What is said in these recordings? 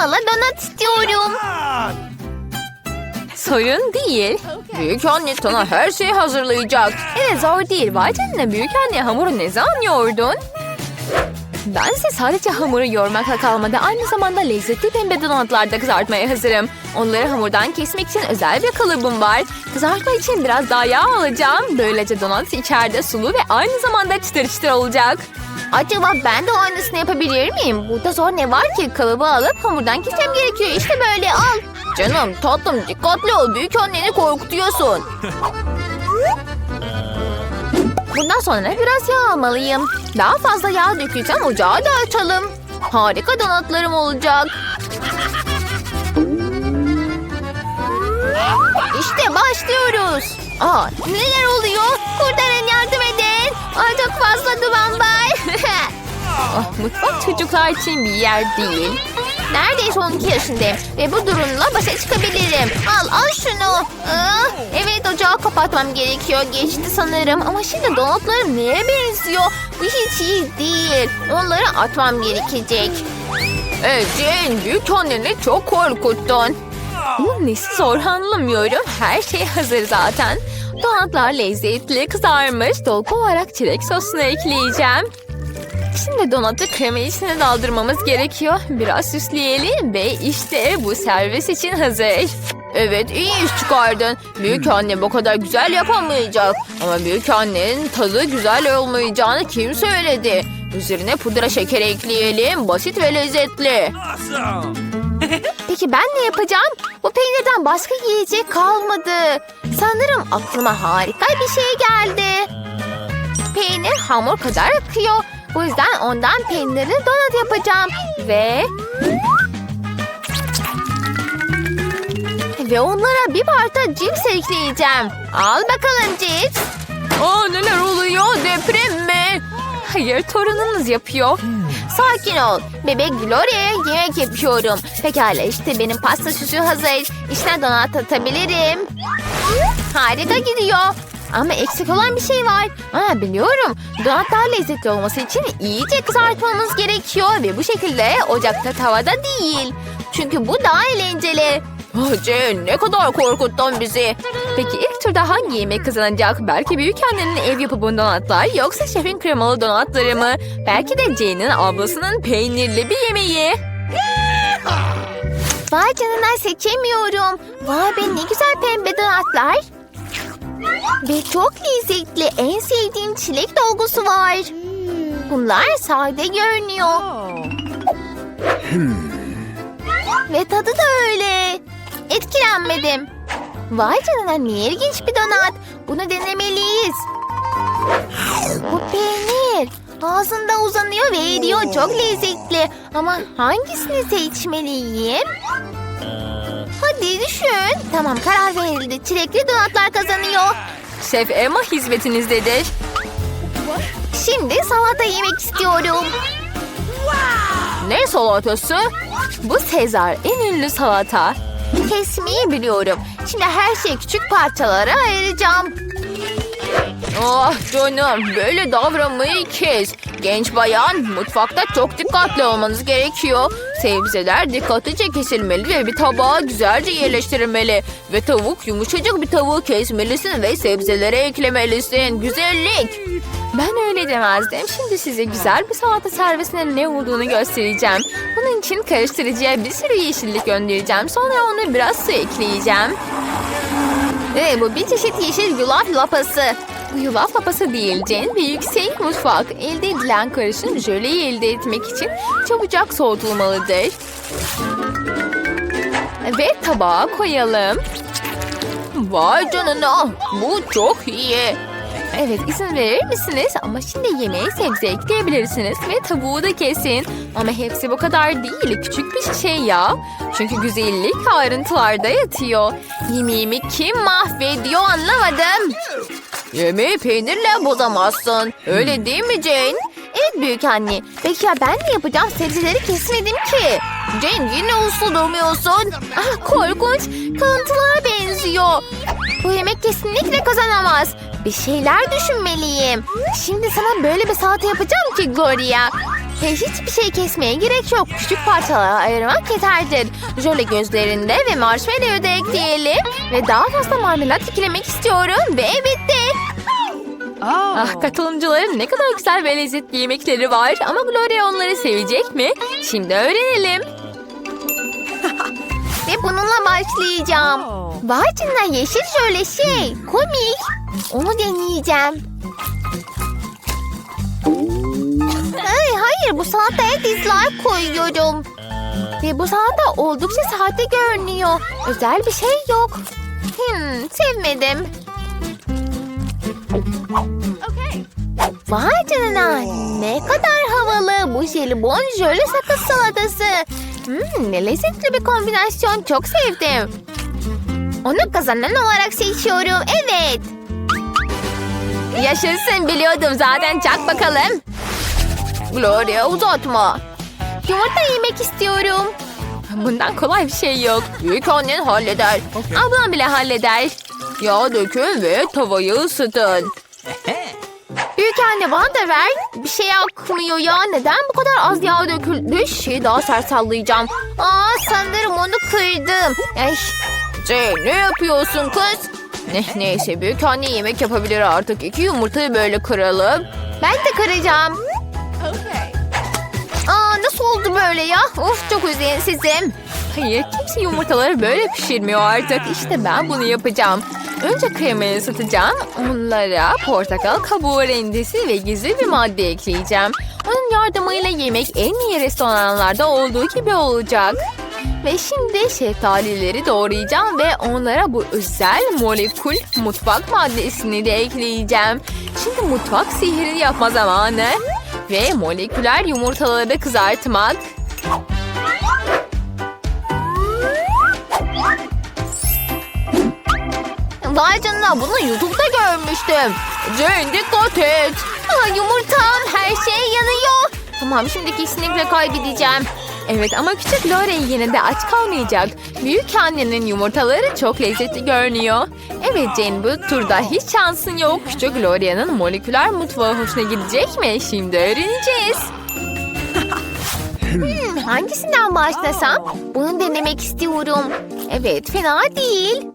kremalı donat istiyorum. Sorun değil. Büyük anne sana her şeyi hazırlayacak. Evet zor değil. Vay canına büyük anne hamuru ne zaman yoğurdun? Ben ise sadece hamuru yoğurmakla kalmadı. Aynı zamanda lezzetli pembe donatlar da kızartmaya hazırım. Onları hamurdan kesmek için özel bir kalıbım var. Kızartma için biraz daha yağ alacağım. Böylece donat içeride sulu ve aynı zamanda çıtır çıtır olacak. Acaba ben de aynısını yapabilir miyim? Burada zor ne var ki? Kalıbı alıp hamurdan kesmem gerekiyor. İşte böyle al. Canım tatlım dikkatli ol. Büyük anneni korkutuyorsun. Bundan sonra biraz yağ almalıyım. Daha fazla yağ dökeceğim ocağı da açalım. Harika donatlarım olacak. İşte başlıyoruz. Aa, neler oluyor? Kurtarın. Ay çok fazla duman var. Ah, mutfak çocuklar için bir yer değil. Neredeyse 12 yaşındayım ve bu durumla başa çıkabilirim. Al al şunu. Aa, evet ocağı kapatmam gerekiyor. Geçti sanırım ama şimdi donatlarım neye benziyor? Bu hiç iyi değil. Onları atmam gerekecek. Jane büyük anneni çok korkuttun. Bunun nesi zor anlamıyorum. Her şey hazır zaten. Donatlar lezzetli kızarmış. Dolgu olarak çilek sosunu ekleyeceğim. Şimdi donatı krema içine daldırmamız gerekiyor. Biraz süsleyelim ve işte bu servis için hazır. Evet iyi iş çıkardın. Büyük anne bu kadar güzel yapamayacak. Ama büyük annenin tadı güzel olmayacağını kim söyledi? Üzerine pudra şeker ekleyelim. Basit ve lezzetli. Awesome! Peki ben ne yapacağım? Bu peynirden başka yiyecek kalmadı. Sanırım aklıma harika bir şey geldi. Peynir hamur kadar akıyor. Bu yüzden ondan peynirli donat yapacağım. Ve... Ve onlara bir parça cips ekleyeceğim. Al bakalım cips. Aa neler oluyor? Deprem mi? Hayır torununuz yapıyor. Sakin ol. Bebek Gloria'ya yemek yapıyorum. Pekala işte benim pasta süsü hazır. İçine donat atabilirim. Harika gidiyor. Ama eksik olan bir şey var. Aa, biliyorum. Donat daha lezzetli olması için iyice kızartmamız gerekiyor. Ve bu şekilde ocakta tavada değil. Çünkü bu daha eğlenceli. Jane ne kadar korkuttun bizi. Peki ilk turda hangi yemek kazanacak? Belki büyük annenin ev yapımı donatlar yoksa şefin kremalı donatları mı? Belki de Jane'in ablasının peynirli bir yemeği. Vay canına seçemiyorum. Vay be ne güzel pembe donatlar. Ve çok lezzetli. En sevdiğim çilek dolgusu var. Bunlar sade görünüyor. Ve tadı da öyle. Etkilenmedim. Vay canına ne ilginç bir donat. Bunu denemeliyiz. Bu peynir. Ağzında uzanıyor ve eriyor. Çok lezzetli. Ama hangisini seçmeliyim? Hadi düşün. Tamam karar verildi. Çilekli donatlar kazanıyor. Şef Emma hizmetinizdedir. Şimdi salata yemek istiyorum. Ne salatası? Bu Sezar en ünlü salata. Kesmeyi biliyorum. Şimdi her şeyi küçük parçalara ayıracağım. Ah canım böyle davranmayı kes. Genç bayan mutfakta çok dikkatli olmanız gerekiyor. Sebzeler dikkatlice kesilmeli ve bir tabağa güzelce yerleştirilmeli. Ve tavuk yumuşacık bir tavuğu kesmelisin ve sebzelere eklemelisin. Güzellik. Ben öyle demezdim. Şimdi size güzel bir salata servisinin ne olduğunu göstereceğim. Bunun için karıştırıcıya bir sürü yeşillik göndereceğim. Sonra ona biraz su ekleyeceğim. Ve bu bir çeşit yeşil yulaf lapası. Bu yulaf lapası değil Jen ve yüksek mutfak. Elde edilen karışım jöleyi elde etmek için çabucak soğutulmalıdır. Ve tabağa koyalım. Vay canına bu çok iyi. Evet izin verir misiniz? Ama şimdi yemeğe sebze ekleyebilirsiniz ve tavuğu da kesin. Ama hepsi bu kadar değil. Küçük bir şey ya. Çünkü güzellik ayrıntılarda yatıyor. Yemeğimi kim mahvediyor anlamadım. Yemeği peynirle bozamazsın. Öyle değil mi Jane? Evet büyük anne. Peki ya ben ne yapacağım? Sebzeleri kesmedim ki. Jane yine uslu durmuyorsun. Ah korkunç. Kalıntılara benziyor. Bu yemek kesinlikle kazanamaz. Bir şeyler düşünmeliyim. Şimdi sana böyle bir salata yapacağım ki Gloria. Ve hiçbir şey kesmeye gerek yok. Küçük parçalara ayırmak yeterlidir. Jöle gözlerinde ve marshmallow da ekleyelim. Ve daha fazla marmelat eklemek istiyorum. Ve bitti. Ah katılımcıların ne kadar güzel ve lezzetli yemekleri var ama Gloria onları sevecek mi? Şimdi öğrenelim. Ve bununla başlayacağım. Vay canına yeşil şöyle şey. Komik. Onu deneyeceğim. Hayır bu salataya dislike koyuyorum. Ve bu salata oldukça sade görünüyor. Özel bir şey yok. Hmm, sevmedim. Vay canına ne kadar havalı bu jelibon jöle sakız salatası. Hmm, ne lezzetli bir kombinasyon çok sevdim. Onu kazanan olarak seçiyorum evet. Yaşasın biliyordum zaten çak bakalım. Gloria uzatma. Yumurta yemek istiyorum. Bundan kolay bir şey yok. Büyük annen halleder. Ablam bile halleder. Yağ dökün ve tavayı ısıtın. Büyük anne bana da ver. Bir şey akmıyor ya. Neden bu kadar az yağ döküldü? Şeyi daha sert sallayacağım. Aa sanırım onu kırdım. Ay, Şey ne yapıyorsun kız? Ne, neyse büyük anne yemek yapabilir artık. İki yumurtayı böyle kıralım. ben de kıracağım. Aa nasıl oldu böyle ya? Of çok üzüntüsüzüm. Hayır kimse yumurtaları böyle pişirmiyor artık. İşte ben bunu yapacağım. Önce kremayı ısıtacağım. Onlara portakal kabuğu rendesi ve gizli bir madde ekleyeceğim. Onun yardımıyla yemek en iyi restoranlarda olduğu gibi olacak. Ve şimdi şeftalileri doğrayacağım ve onlara bu özel molekül mutfak maddesini de ekleyeceğim. Şimdi mutfak sihrini yapma zamanı. Ve moleküler yumurtaları kızartmak. Vay canına bunu YouTube'da görmüştüm. Jane dikkat et. Aa, yumurtam her şey yanıyor. Tamam şimdi kesinlikle kaybedeceğim. Evet ama küçük Lore yine de aç kalmayacak. Büyük annenin yumurtaları çok lezzetli görünüyor. Evet Jane bu turda hiç şansın yok. Küçük Lore'nin moleküler mutfağı hoşuna gidecek mi? Şimdi öğreneceğiz. Hmm, hangisinden başlasam? Bunu denemek istiyorum. Evet fena değil.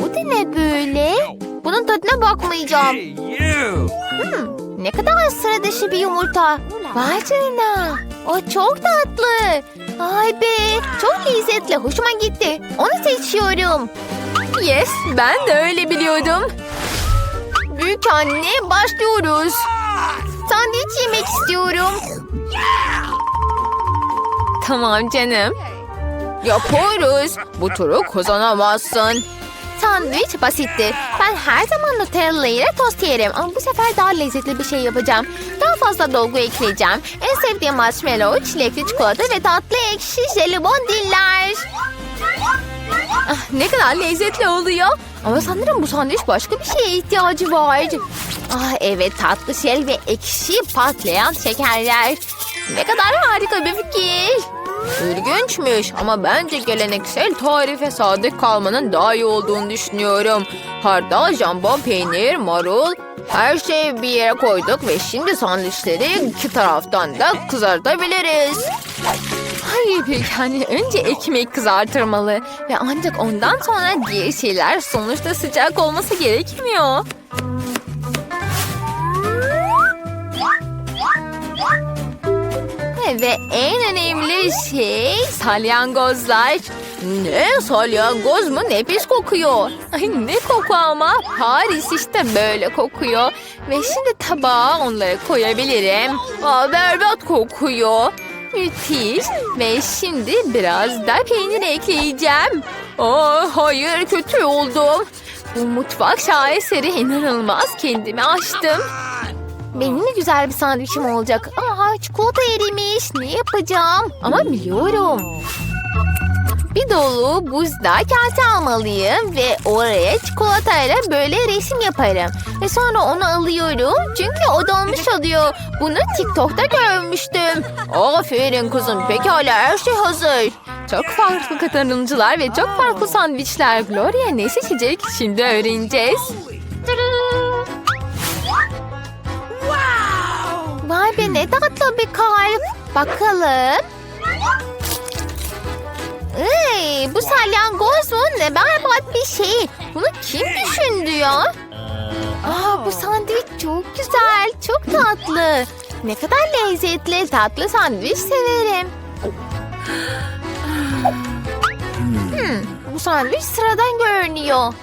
Bu da ne böyle? Bunun tadına bakmayacağım. You! Ne kadar sıra dışı bir yumurta. Vay canına. O çok tatlı. Ay be çok lezzetli. Hoşuma gitti. Onu seçiyorum. Yes ben de öyle biliyordum. Büyük anne başlıyoruz. Sandviç yemek istiyorum. Tamam canım. Yaparız. Bu turu kazanamazsın. Sandviç basittir. Ben her zaman Nutella ile tost yerim ama bu sefer daha lezzetli bir şey yapacağım. Daha fazla dolgu ekleyeceğim. En sevdiğim marshmallow, çilekli çikolata ve tatlı ekşi jelibon diller. Ah, ne kadar lezzetli oluyor. Ama sanırım bu sandviç başka bir şeye ihtiyacı var. Ah evet tatlı şel ve ekşi patlayan şekerler. Ne kadar harika bir fikir. İlginçmiş ama bence geleneksel tarife sadık kalmanın daha iyi olduğunu düşünüyorum. Hardal, jambon, peynir, marul her şeyi bir yere koyduk ve şimdi sandviçleri iki taraftan da kızartabiliriz. Hayır büyük anne önce ekmek kızartılmalı ve ancak ondan sonra diğer şeyler sonuçta sıcak olması gerekmiyor. Ve en önemli şey salyangozlar. Ne salyangoz mu ne pis kokuyor. Ay ne koku ama Paris işte böyle kokuyor. Ve şimdi tabağa onları koyabilirim. Aa, berbat kokuyor. Müthiş. Ve şimdi biraz da peynir ekleyeceğim. Aa, hayır kötü oldum. Bu mutfak şaheseri inanılmaz kendimi açtım. Benim de güzel bir sandviçim olacak. Aa çikolata erimiş. Ne yapacağım? Ama biliyorum. Bir dolu buzda kase almalıyım ve oraya çikolatayla böyle resim yaparım. Ve sonra onu alıyorum çünkü o dolmuş oluyor. Bunu TikTok'ta görmüştüm. Aferin kızım. Pekala her şey hazır. Çok farklı katılımcılar ve çok farklı sandviçler. Gloria ne seçecek? Şimdi öğreneceğiz. Vay be ne tatlı bir kalp. Bakalım. Ey, bu salyangoz mu? Ne berbat bir şey. Bunu kim düşündü ya? Aa, bu sandviç çok güzel, çok tatlı. Ne kadar lezzetli, tatlı sandviç severim. Hmm, bu sandviç sıradan görünüyor.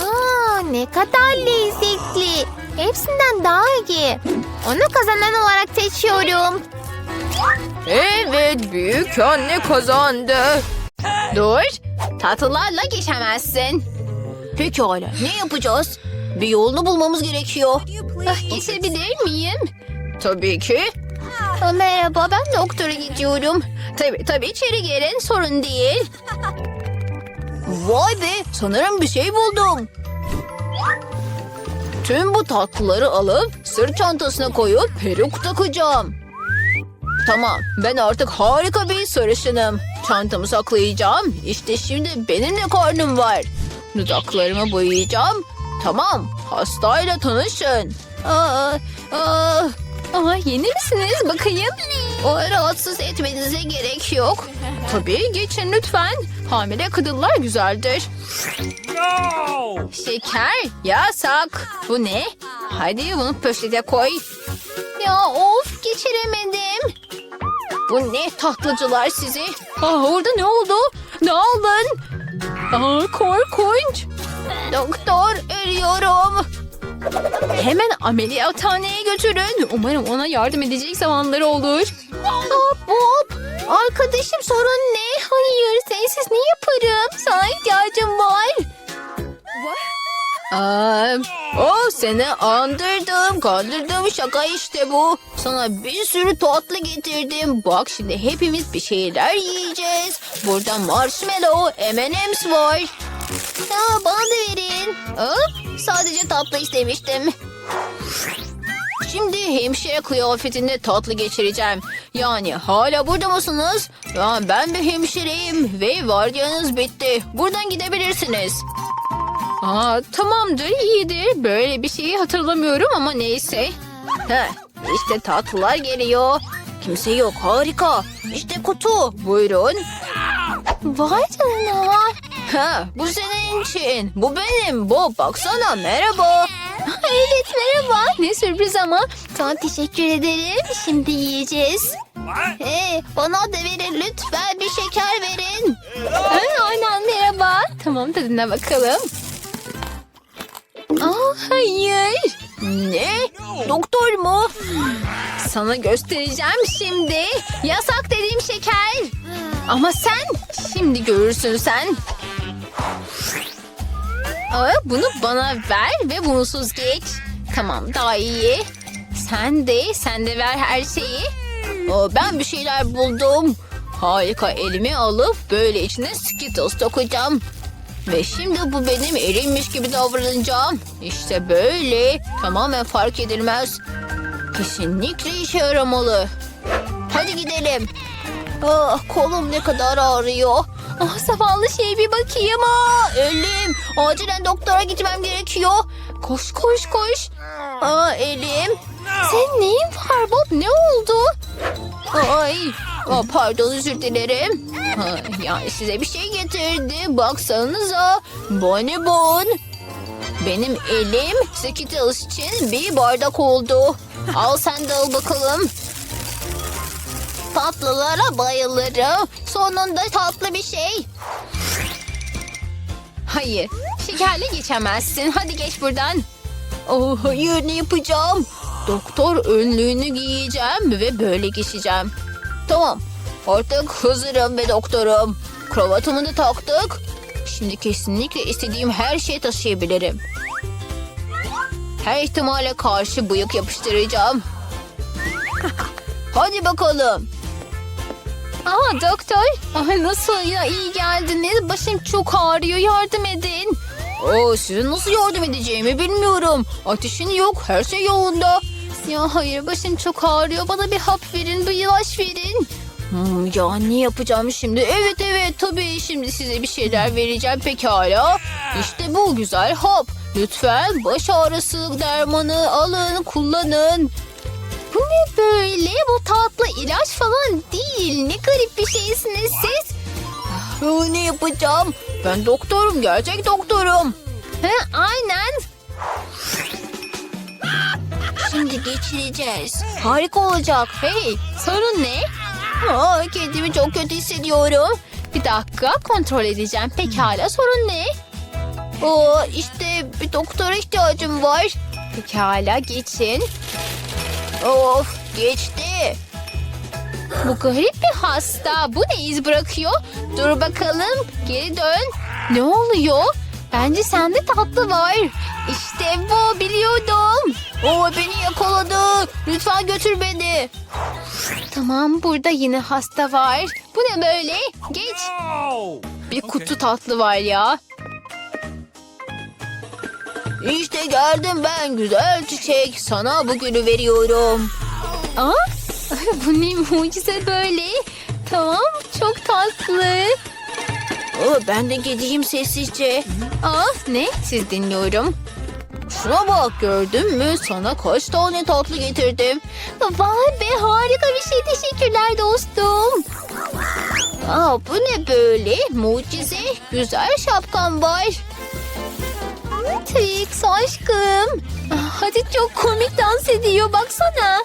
Aa, ne kadar lezzetli. Hepsinden daha iyi. Onu kazanan olarak seçiyorum. Evet büyük anne kazandı. Dur, tatlılarla geçemezsin. Pekala ne yapacağız? Bir yolunu bulmamız gerekiyor. Ah, geçebilir miyim? Tabii ki. Aa, merhaba, ben doktora gidiyorum. Tabii tabii içeri gelin, sorun değil. Vay be sanırım bir şey buldum. Tüm bu tatlıları alıp sırt çantasına koyup peruk takacağım. Tamam ben artık harika bir sarışınım. Çantamı saklayacağım. İşte şimdi benim de karnım var. Dudaklarımı boyayacağım. Tamam hastayla tanışın. Aa, aa, aa, yeni misiniz? Bakayım. O rahatsız etmenize gerek yok. Tabii geçin lütfen. Hamile kadınlar güzeldir. Şeker. Yasak. Bu ne? Hadi bunu poşete koy. Ya of geçiremedim. Bu ne tatlıcılar sizi? Aa, orada ne oldu? Ne aldın? Aa, korkunç. Doktor ölüyorum. Hemen ameliyathaneye götürün. Umarım ona yardım edecek zamanları olur. Hop hop. Arkadaşım sorun ne? Hayır sensiz ne yaparım? Sana ihtiyacım var. Aa, o seni andırdım, kandırdım şaka işte bu. Sana bir sürü tatlı getirdim. Bak şimdi hepimiz bir şeyler yiyeceğiz. Burada marshmallow, M&M's var. Ya bana da verin. Hop, sadece tatlı istemiştim. Şimdi hemşire kıyafetinde tatlı geçireceğim. Yani hala burada mısınız? Ya ben bir hemşireyim ve vardiyanız bitti. Buradan gidebilirsiniz. Aa, tamamdır iyidir. Böyle bir şeyi hatırlamıyorum ama neyse. Heh, işte tatlılar geliyor. Kimse yok harika. İşte kutu buyurun. Vay canına. Ha, bu senin için. Bu benim. Bu baksana merhaba. Evet merhaba. Ne sürpriz ama. Sana teşekkür ederim. Şimdi yiyeceğiz. Hey, bana da verin lütfen bir şeker verin. Aynen merhaba. Tamam tadına bakalım. Hayır. Ne? Doktor mu? Sana göstereceğim şimdi. Yasak dediğim şeker. Ama sen şimdi görürsün sen. Aa, bunu bana ver ve bunsuz geç. Tamam daha iyi. Sen de sen de ver her şeyi. Aa, ben bir şeyler buldum. Harika elimi alıp böyle içine Skittles takacağım. Ve şimdi bu benim elimmiş gibi davranacağım. İşte böyle. Tamamen fark edilmez. Kesinlikle işe yaramalı. Hadi gidelim. Ah kolum ne kadar ağrıyor. Ah zavallı şey bir bakayım. Aa, elim. Acilen doktora gitmem gerekiyor. Koş koş koş. Aa elim. Senin neyin var Bob ne oldu? Ay, Aa, pardon özür dilerim. Ha, yani size bir şey getirdi. Baksanıza. Bonibon. Benim elim Skittles için bir bardak oldu. Al sen de al bakalım. Tatlılara bayılırım. Sonunda tatlı bir şey. Hayır, şekerle geçemezsin. Hadi geç buradan. Oh, hayır ne yapacağım? Doktor önlüğünü giyeceğim ve böyle geçeceğim. Tamam, artık hazırım ve doktorum. Kravatımı da taktık. Şimdi kesinlikle istediğim her şeyi taşıyabilirim. Her ihtimale karşı bıyık yapıştıracağım. Hadi bakalım. Aa doktor. Ay nasıl ya iyi geldiniz. Başım çok ağrıyor yardım edin. Oo, size nasıl yardım edeceğimi bilmiyorum. Ateşin yok, her şey yolunda. Ya hayır başım çok ağrıyor. Bana bir hap verin bir ilaç verin. Hmm, ya ne yapacağım şimdi? Evet evet tabii şimdi size bir şeyler vereceğim pekala. İşte bu güzel hop. Lütfen baş ağrısı dermanı alın, kullanın. Bu ne böyle? Bu tatlı ilaç falan değil. Ne garip bir şeysiniz siz. Ee, Ne yapacağım? Ben doktorum, gerçek doktorum. Ha, aynen. Şimdi geçireceğiz. Harika olacak. Hey, Sorun ne? aa, kendimi çok kötü hissediyorum. Bir dakika kontrol edeceğim. Pekala sorun ne? Aa, işte bir doktora ihtiyacım var. Pekala geçin. Of, geçti. Bu garip bir hasta. Bu ne iz bırakıyor? Dur bakalım. Geri dön. Ne oluyor? Bence sende tatlı var. İşte bu biliyordum. Oo, beni yakaladı. Lütfen götür beni. Tamam burada yine hasta var. Bu ne böyle? Geç. Bir kutu tatlı var ya. İşte geldim ben güzel çiçek. Sana bugünü veriyorum. Aa, bu ne mucize böyle. Tamam çok tatlı. Aa, ben de gideyim sessizce. Aa, ne? Siz dinliyorum. Şuna bak gördün mü? Sana kaç tane tatlı getirdim. Vay be harika bir şey. Teşekkürler dostum. Aa, bu ne böyle? Mucize. Güzel şapkan var. Trix aşkım. Ah, Hadi çok komik dans ediyor baksana.